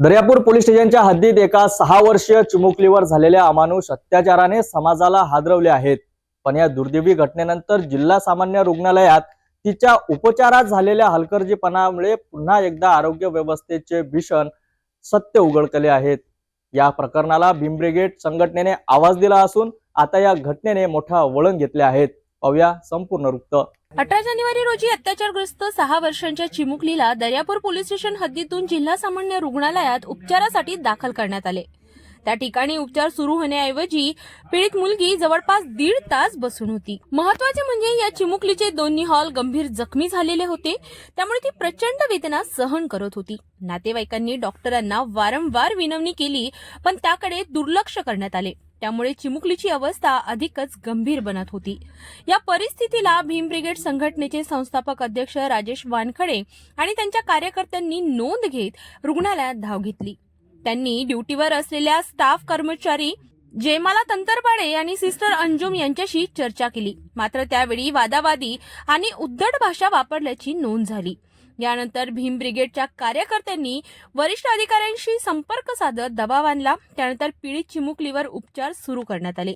Daryapur police स्टेशनच्या हद्दीत एका सहा वर्षीय चिमुकलीवर झालेल्या अमानुष अत्याचाराने समाजाला हादरवले आहेत. पण या दुर्दैवी घटनेनंतर जिल्हा सामान्य रुग्णालयात तिच्या उपचारात झालेल्या हलकर्जीपणामुळे पुन्हा एकदा आरोग्य व्यवस्थेचे भीषण सत्य उघडकले आहेत. या प्रकरणाला भीमब्रिगेड संघटनेने आवाज दिला असून आता या घटनेने मोठा वळण घेतले आहेत. पाहूया संपूर्ण वृत्त. अठरा जानेवारी रोजी अत्याचारग्रस्त सहा वर्षांच्या चिमुकलीला दर्यापूर पोलीस स्टेशन हद्दीतून जिल्हा सामान्य रुग्णालयात उपचारासाठी दाखल करण्यात आले. त्या ठिकाणी उपचार सुरू होण्याऐवजी पीडित मुलगी जवळपास दीड तास बसून होती. महत्त्वाचे म्हणजे या चिमुकलीचे दोन्ही हॉल गंभीर जखमी झालेले होते त्यामुळे ती प्रचंड वेदना सहन करत होती. नातेवाईकांनी डॉक्टरांना वारंवार विनवणी केली पण त्याकडे दुर्लक्ष करण्यात आले. त्यामुळे चिमुकलीची अवस्था अधिकच गंभीर बनत होती. या परिस्थितीला भीम ब्रिगेड संघटनेचे संस्थापक अध्यक्ष राजेश वानखडे आणि त्यांच्या कार्यकर्त्यांनी नोंद घेत रुग्णालयात धाव घेतली. त्यांनी ड्युटीवर असलेल्या स्टाफ कर्मचारी जेमाला तंतरपाडे आणि सिस्टर अंजुम यांच्याशी चर्चा केली. मात्र त्यावेळी वादावादी आणि उद्धट भाषा वापरल्याची नोंद झाली. यानंतर भीम ब्रिगेडच्या कार्यकर्त्यांनी वरिष्ठ अधिकाऱ्यांशी संपर्क साधत दबाव आणला. त्यानंतर पीडित चिमुकलीवर उपचार सुरू करण्यात आले.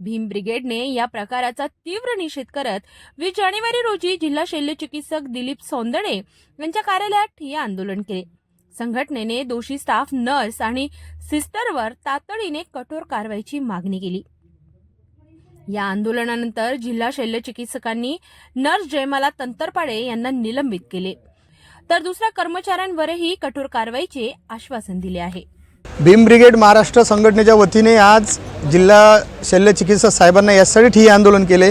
भीम ब्रिगेडने या प्रकाराचा तीव्र निषेध करत वीस जानेवारी रोजी जिल्हा शल्यचिकित्सक दिलीप सौंदडे यांच्या कार्यालयात ठिय्या आंदोलन केले. संघटनेने दोषी स्टाफ नर्स आणि सिस्टरवर तातडीने कठोर कारवाईची मागणी केली. या आंदोलनानंतर जिल्हा शल्यचिकित्सकांनी नर्स जयमाला तंतरपाडे यांना निलंबित केले. तर दुसऱ्या कर्मचाऱ्यांवरही कठोर कारवाईचे आश्वासन दिले आहे. भीम ब्रिगेड महाराष्ट्र संघटनेच्या वतीने आज जिल्हा शल्यचिकित्सक साहेबांना यासाठी ठिय्या आंदोलन केले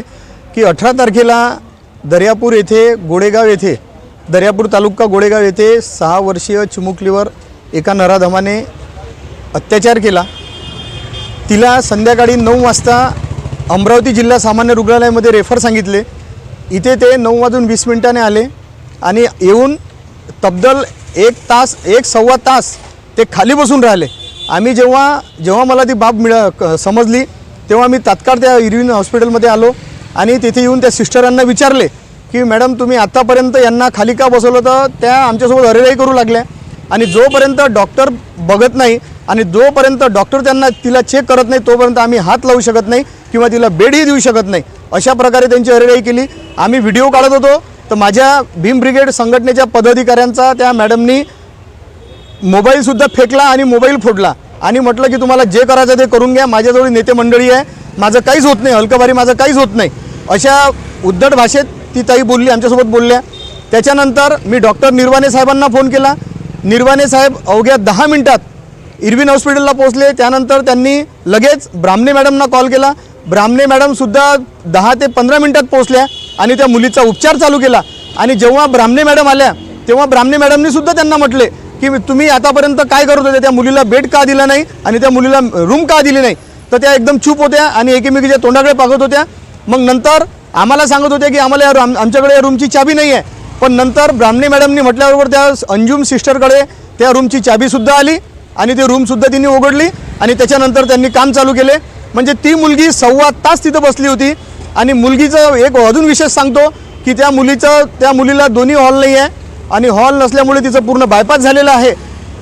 की अठरा तारखेला दर्यापूर येथे गोडेगाव येथे दर्यापूर तालुका गोडेगाव येथे सहा वर्षीय चिमुकलीवर एका नराधमाने अत्याचार केला. तिला संध्याकाळी नऊ वाजता अमरावती जिल्हा सामान्य रुग्णालयामध्ये रेफर सांगितले. इथे ते नऊ वाजून वीस मिनिटाने आले आणि येऊन तब्दल एक तास एक सव्वा तास ते खाली बसून राहिले. आम्ही जेव्हा जेव्हा मला ती बाब मिळा क- समजली तेव्हा मी तात्काळ त्या इरविन हॉस्पिटलमध्ये आलो आणि तिथे येऊन त्या सिस्टरांना विचारले की मॅडम तुम्ही आत्तापर्यंत यांना खाली का बसवलं? तर त्या आमच्यासोबत अरेराई करू लागल्या. आणि जोपर्यंत डॉक्टर बघत नाही आणि जोपर्यंत डॉक्टर त्यांना तिला चेक करत नाही तोपर्यंत आम्ही हात लावू शकत नाही किंवा तिला बेडही देऊ शकत नाही. अशा प्रकारे त्यांची अरेराई केली. आम्ही व्हिडिओ काढत होतो. तर माझ्या भीम ब्रिगेड संघटनेच्या पदाधिकाऱ्यांचा त्या मॅडमनी मोबाईलसुद्धा फेकला आणि मोबाईल फोडला. आणि म्हटलं की तुम्हाला जे करायचं ते करून घ्या. माझ्याजवळ नेते मंडळी आहे. माझं काहीच होत नाही. हलकबारी माझं काहीच होत नाही. अशा उद्धट भाषेत ती ताई बोलली आमच्यासोबत बोलल्या. त्याच्यानंतर मी डॉक्टर निर्वाणे साहेबांना फोन केला. निर्वाणे साहेब अवघ्या दहा मिनटात इरविन हॉस्पिटलला पोहोचले. त्यानंतर त्यांनी लगेच ब्राह्मणे मॅडमना कॉल केला. ब्राह्मणे मॅडमसुद्धा दहा ते पंधरा मिनटात पोहोचल्या. आणि त्या मुलीचा उपचार चालू केला. आणि जेव्हा ब्राह्मणे मॅडम आल्या तेव्हा ब्राह्मणे मॅडमनी सुद्धा त्यांना म्हटले की तुम्ही आतापर्यंत काय करत होते? त्या मुलीला बेड का दिला नाही आणि त्या मुलीला रूम का दिली नाही? तर त्या एकदम चूप होत्या आणि एकमेकीच्या तोंडाकडे पागत होत्या. मग नंतर आम्हाला सांगत होत्या की आम्हाला या आमच्याकडे या रूमची चाबी नाही आहे. पण नंतर ब्राह्मणे मॅडमनी म्हटल्याबरोबर त्या अंजुम सिस्टरकडे त्या रूमची चाबीसुद्धा आली आणि ती रूमसुद्धा तिने उघडली आणि त्याच्यानंतर त्यांनी काम चालू केले. म्हणजे ती मुलगी सव्वा तास तिथं बसली होती. आणि मुलगीचं एक अजून विशेष सांगतो की त्या मुलीचं त्या मुलीला दोन्ही हॉल नाही आहे आणि हॉल नसल्यामुळे तिचं पूर्ण बायपास झालेलं आहे.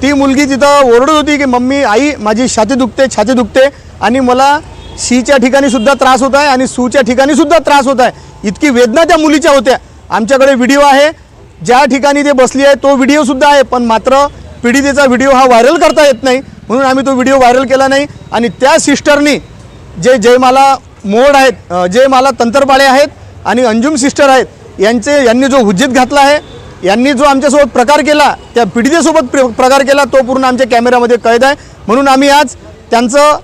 ती मुलगी तिथं ओरडत होती की मम्मी आई माझी छाती दुखते छाती दुखते आणि मला शीच्या ठिकाणी सुद्धा त्रास होत आहे आणि सूच्या ठिकाणी सुद्धा त्रास होत आहे. इतकी वेदना त्या मुलीच्या होत्या. आमच्याकडे व्हिडिओ आहे. ज्या ठिकाणी ते बसली आहे तो व्हिडिओसुद्धा आहे. पण मात्र पीडितेचा व्हिडिओ हा व्हायरल करता येत नाही. म्हणून आम्ही तो व्हिडिओ व्हायरल केला नाही. आणि त्या सिस्टरनी जे जयमाला मोड आहेत जे मला तंतरपाळे आहेत आणि अंजुम सिस्टर आहेत यांचे यांनी जो हुज्जीत घातला आहे यांनी जो आमच्यासोबत प्रकार केला त्या पीडितेसोबत प्र प्रकार केला तो पूर्ण आमच्या कॅमेऱ्यामध्ये कैद आहे. म्हणून आम्ही आज त्यांचं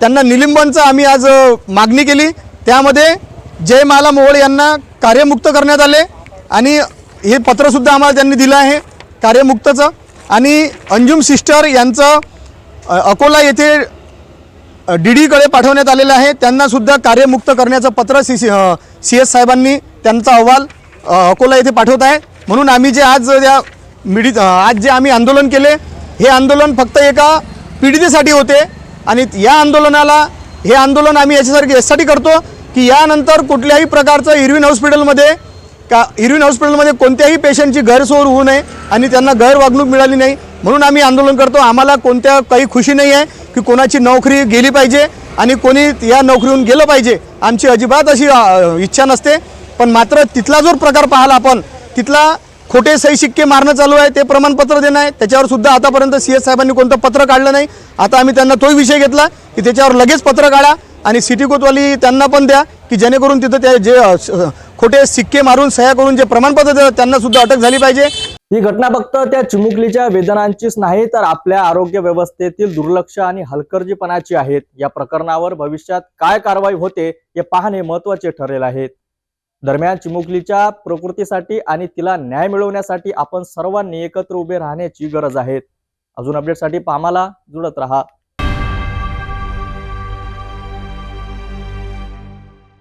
त्यांना निलिंबनचं आम्ही आज मागणी केली. त्यामध्ये जयमाला मोहोळ यांना कार्यमुक्त करण्यात आले आणि हे पत्रसुद्धा आम्हाला त्यांनी दिलं आहे कार्यमुक्तचं. आणि अंजुम सिस्टर यांचं अकोला येथे डी डीकडे पाठवण्यात आलेलं आहे. त्यांनासुद्धा कार्यमुक्त करण्याचं पत्र सी सी सी एस साहेबांनी त्यांचा अहवाल अकोला येथे पाठवत आहे. म्हणून आम्ही जे आज या मिडी आज जे आम्ही आंदोलन केले हे आंदोलन फक्त एका पीडितेसाठी होते. आणि या आंदोलनाला हे आंदोलन आम्ही याच्यासारखे यासाठी करतो की यानंतर कुठल्याही प्रकारचं इरविन हॉस्पिटलमध्ये का इरविन हॉस्पिटलमध्ये कोणत्याही पेशंटची गैरसोय होऊ नये आणि त्यांना गैरवागणूक मिळाली नाही. म्हणून आम्ही आंदोलन करतो. आम्हाला कोणत्या काही खुशी नाही आहे की कोणाची नोकरी गेली पाहिजे आणि कोणी या नोकरीहून गेलं पाहिजे आमची अजिबात अशी इच्छा नसते. पण मात्र तिथला जो प्रकार पाहिला आपण तिथला खोटे सही शिक्के मारणं चालू आहे ते प्रमाणपत्र देणं आहे. त्याच्यावर सुद्धा आतापर्यंत सी एस साहेबांनी कोणतं पत्र काढलं नाही. आता आम्ही त्यांना तोही विषय घेतला की त्याच्यावर लगेच पत्र काढा आणि सिटी कोतवाली त्यांना पण द्या की जेणेकरून तिथं ते जे खोटे सिक्के मारून सह्या करून जे प्रमाणपत्र देतात त्यांनासुद्धा अटक झाली पाहिजे. ही घटना फक्त त्या चिमुकलीच्या वेदनांचीच नाही तर आपल्या आरोग्य व्यवस्थेतील दुर्लक्ष आणि हलकर्जीपणाची आहेत. या प्रकरणावर भविष्यात काय कारवाई होते हे पाहणे महत्त्वाचे ठरेल आहे. दरम्यान चिमुकलीच्या प्रकृतीसाठी आणि तिला न्याय मिळवण्यासाठी आपण सर्वांनी एकत्र उभे राहण्याची गरज आहे. अजून अपडेटसाठी पामाला जुळत राहा.